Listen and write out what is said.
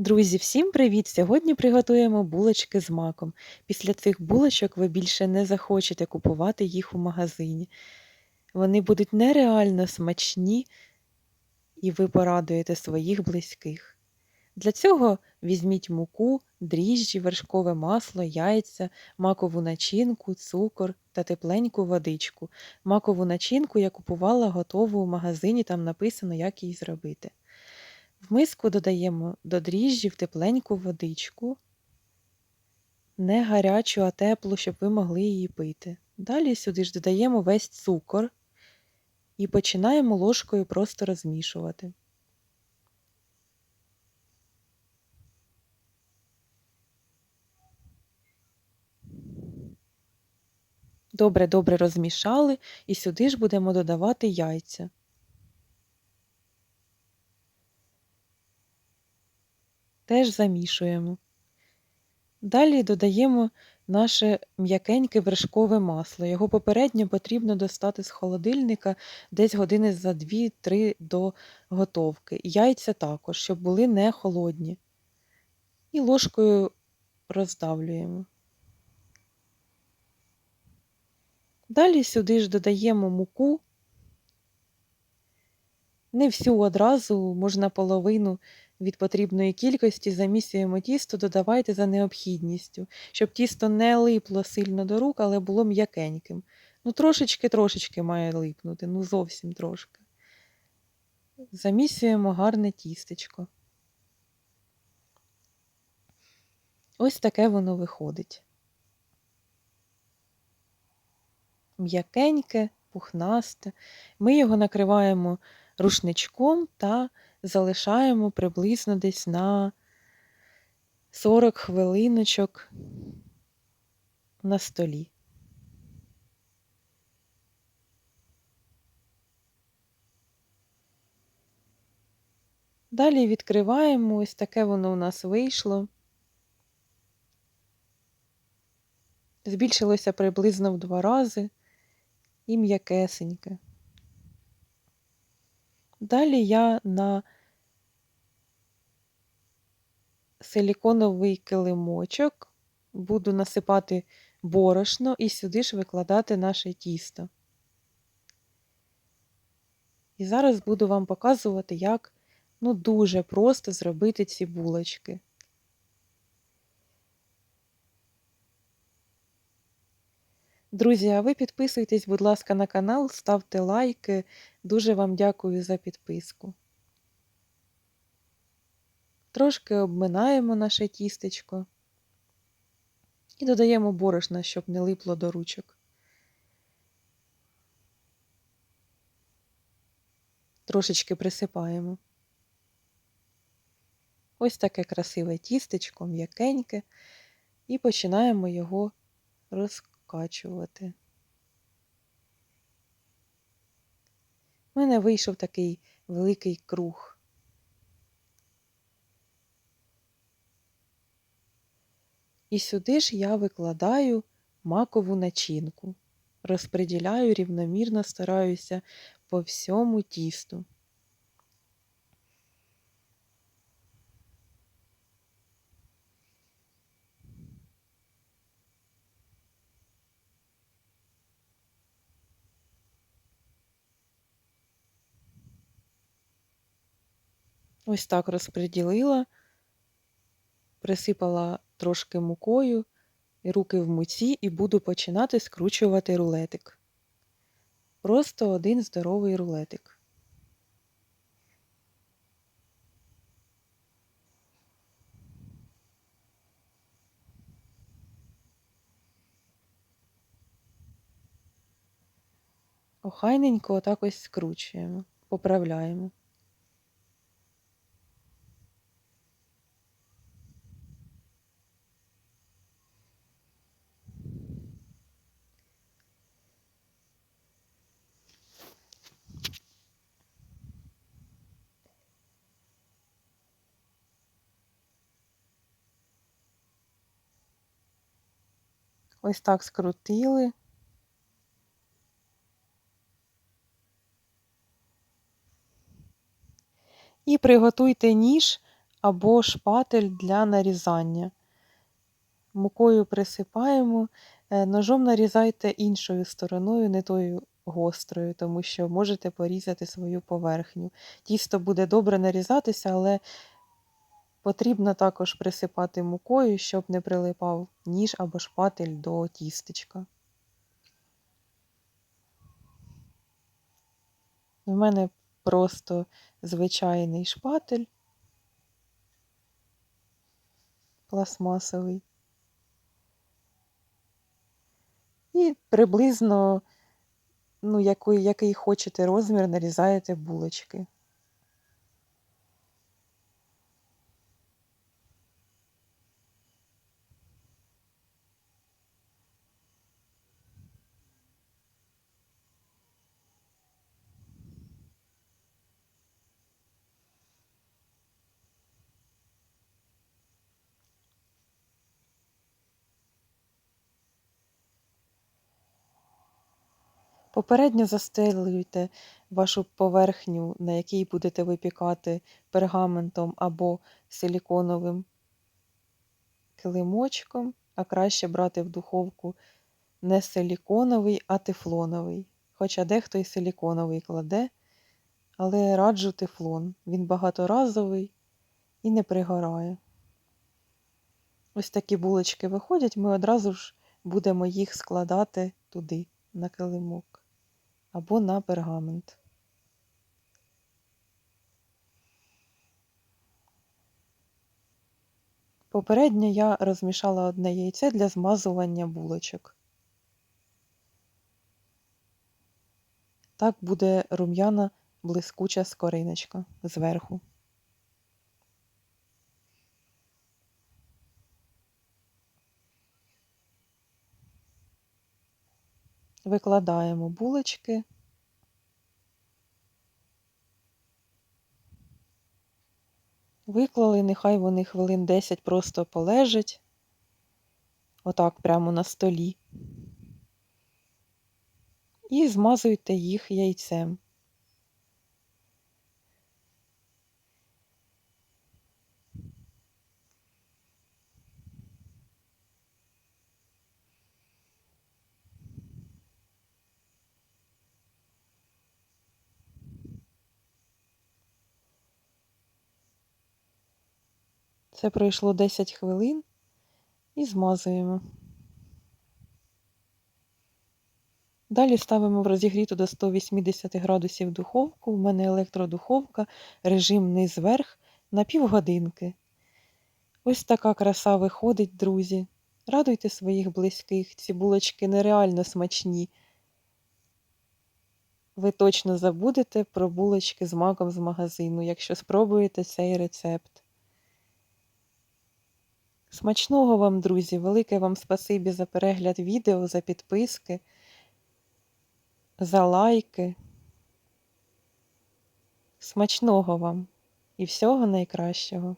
Друзі, всім привіт! Сьогодні приготуємо булочки з маком. Після цих булочок ви більше не захочете купувати їх у магазині. Вони будуть нереально смачні, і ви порадуєте своїх близьких. Для цього візьміть муку, дріжджі, вершкове масло, яйця, макову начинку, цукор та тепленьку водичку. Макову начинку я купувала готову у магазині, там написано, як її зробити. В миску додаємо до дріжджів тепленьку водичку, не гарячу, а теплу, щоб ви могли її пити. Далі сюди ж додаємо весь цукор і починаємо ложкою просто розмішувати. Добре-добре розмішали і сюди ж будемо додавати яйця. Теж замішуємо. Далі додаємо наше м'якеньке вершкове масло. Його попередньо потрібно достати з холодильника десь години за 2-3 до готовки. Яйця також, щоб були не холодні. І ложкою роздавлюємо. Далі сюди ж додаємо муку. Не всю одразу, можна половину від потрібної кількості, замісюємо тісто, додавайте за необхідністю, щоб тісто не липло сильно до рук, але було м'якеньким. Ну, трошечки-трошечки має липнути, ну зовсім трошки. Замісюємо гарне тістечко. Ось таке воно виходить. М'якеньке, пухнасте. Ми його накриваємо рушничком та залишаємо приблизно десь на 40 хвилиночок на столі. Далі відкриваємо, ось таке воно у нас вийшло. Збільшилося приблизно в два рази і м'якесеньке. Далі я на силіконовий килимочок буду насипати борошно і сюди ж викладати наше тісто. І зараз буду вам показувати, як ну, дуже просто зробити ці булочки. Друзі, а ви підписуйтесь, будь ласка, на канал, ставте лайки. Дуже вам дякую за підписку. Трошки обминаємо наше тістечко і додаємо борошна, щоб не липло до ручок. Трошечки присипаємо. Ось таке красиве тістечко, м'якеньке, і починаємо його розкачувати. У мене вийшов такий великий круг. І сюди ж я викладаю макову начинку, розподіляю рівномірно, стараюся по всьому тісту. Ось так розподілила, присипала трошки мукою, руки в муці і буду починати скручувати рулетик. Просто один здоровий рулетик. Охайненько отак ось скручуємо, поправляємо. Ось так скрутили. І приготуйте ніж або шпатель для нарізання. Мукою присипаємо, е, ножом нарізайте іншою стороною, не тою гострою, тому що можете порізати свою поверхню. Тісто буде добре нарізатися, але потрібно також присипати мукою, щоб не прилипав ніж або шпатель до тістечка. У мене просто звичайний шпатель пластмасовий. І приблизно, ну, який, який хочете розмір, нарізаєте булочки. Попередньо застелюйте вашу поверхню, на якій будете випікати пергаментом або силіконовим килимочком, а краще брати в духовку не силіконовий, а тефлоновий. Хоча дехто і силіконовий кладе, але раджу тефлон. Він багаторазовий і не пригорає. Ось такі булочки виходять, ми одразу ж будемо їх складати туди, на килимок або на пергамент. Попередньо я розмішала одне яйце для змазування булочок. Так буде рум'яна блискуча скориночка зверху. Викладаємо булочки. Виклали, нехай вони хвилин 10 просто полежать. Отак прямо на столі. І змазуйте їх яйцем. Це пройшло 10 хвилин і змазуємо. Далі ставимо в розігріту до 180 градусів духовку. У мене електродуховка, режим низ верх на півгодинки. Ось така краса виходить, друзі. Радуйте своїх близьких, ці булочки нереально смачні. Ви точно забудете про булочки з маком з магазину, якщо спробуєте цей рецепт. Смачного вам, друзі, велике вам спасибі за перегляд відео, за підписки, за лайки. Смачного вам і всього найкращого!